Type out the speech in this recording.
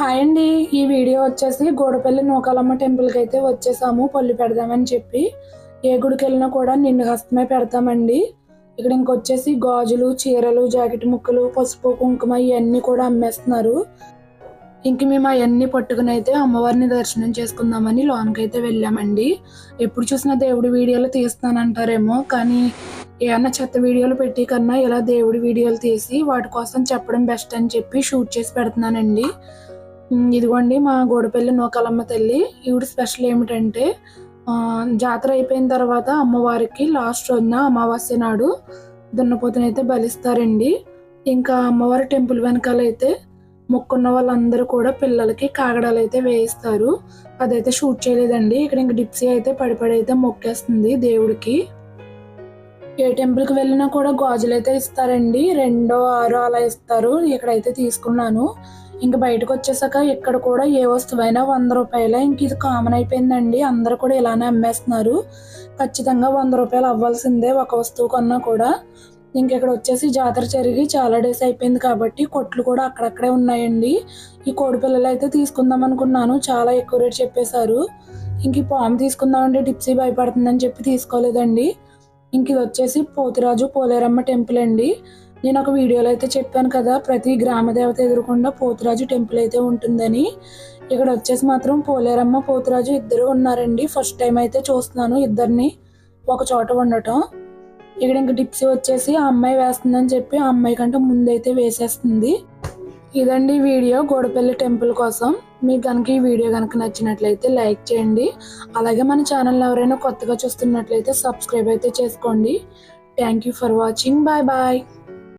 Hi అండి. ఈ video వచ్చేసి గోడపల్లి నూకాలమ్మ టెంపుల్కి అయితే వచ్చేసాము. పళ్ళు పెడదామని చెప్పి. ఏ గుడికి వెళ్ళినా కూడా నిండు హస్తమే పెడతామండి. ఇక్కడ ఇంకొచ్చేసి గాజులు చీరలు జాకెట్ ముక్కలు పసుపు కుంకుమ ఇవన్నీ కూడా అమ్మేస్తున్నారు. ఇంక మేము అవన్నీ పట్టుకుని అయితే అమ్మవారిని దర్శనం చేసుకుందామని లోన్కి అయితే వెళ్ళామండి. ఎప్పుడు చూసినా దేవుడి వీడియోలు తీస్తానంటారేమో కానీ ఏమన్నా చెత్త వీడియోలు పెట్టి కన్నా ఇలా దేవుడి వీడియోలు తీసి వాటి కోసం చెప్పడం బెస్ట్ అని చెప్పి షూట్ చేసి పెడుతున్నానండి. ఇదిగోండి మా గోడపల్లి నూకాలమ్మ తల్లి. ఈవిడ స్పెషల్ ఏమిటంటే జాతర అయిపోయిన తర్వాత అమ్మవారికి లాస్ట్ రోజున అమావాస్య నాడు దున్నపోతునైతే బలిస్తారండి. ఇంకా అమ్మవారి టెంపుల్ వెనకాల అయితే మొక్కున్న వాళ్ళందరూ కూడా పిల్లలకి కాగడాలు అయితే వేయిస్తారు. అదైతే షూట్ చేయలేదండి. ఇక్కడ ఇంక డిప్సీ అయితే పడిపడి అయితే మొక్కేస్తుంది దేవుడికి. ఏ టెంపుల్కి వెళ్ళినా కూడా గాజులు అయితే ఇస్తారండి. రెండో ఆరో అలా ఇస్తారు. ఇక్కడైతే తీసుకున్నాను. ఇంక బయటకు వచ్చేసాక ఇక్కడ కూడా ఏ వస్తువైనా వంద రూపాయలే. ఇంక ఇది కామన్ అయిపోయిందండి. అందరు కూడా ఇలానే అమ్మేస్తున్నారు. ఖచ్చితంగా వంద రూపాయలు అవ్వాల్సిందే ఒక వస్తువు కొన్నా కూడా. ఇంక ఇక్కడ వచ్చేసి జాతర జరిగి చాలా డేస్ అయిపోయింది కాబట్టి కొట్లు కూడా అక్కడక్కడే ఉన్నాయండి. ఈ కోడి పిల్లలు అయితే తీసుకుందాం అనుకున్నాను. చాలా ఎక్కువ రేట్ చెప్పేశారు. ఇంక ఈ పాము తీసుకుందామంటే టిప్సీ భయపడుతుందని చెప్పి తీసుకోలేదండి. ఇంక ఇది వచ్చేసి పోతురాజు పోలేరమ్మ టెంపుల్ అండి. నేను ఒక వీడియోలో అయితే చెప్పాను కదా ప్రతి గ్రామ దేవత ఎదురుకుండా పోతురాజు టెంపుల్ అయితే ఉంటుందని. ఇక్కడ వచ్చేసి మాత్రం పోలేరమ్మ పోతురాజు ఇద్దరు ఉన్నారండి. ఫస్ట్ టైం అయితే చూస్తున్నాను ఇద్దరిని ఒక చోట ఉండటం. ఇక్కడ ఇంక టిప్సీ వచ్చేసి ఆ అమ్మాయి వేస్తుందని చెప్పి ఆ అమ్మాయి కంటే ముందైతే వేసేస్తుంది. ఇదండి వీడియో గోడపల్లి టెంపుల్ కోసం. మీకు కనుక ఈ వీడియో కనుక నచ్చినట్లయితే లైక్ చేయండి. అలాగే మన ఛానల్ ఎవరైనా కొత్తగా చూస్తున్నట్లయితే సబ్స్క్రైబ్ అయితే చేసుకోండి. Thank you for watching bye bye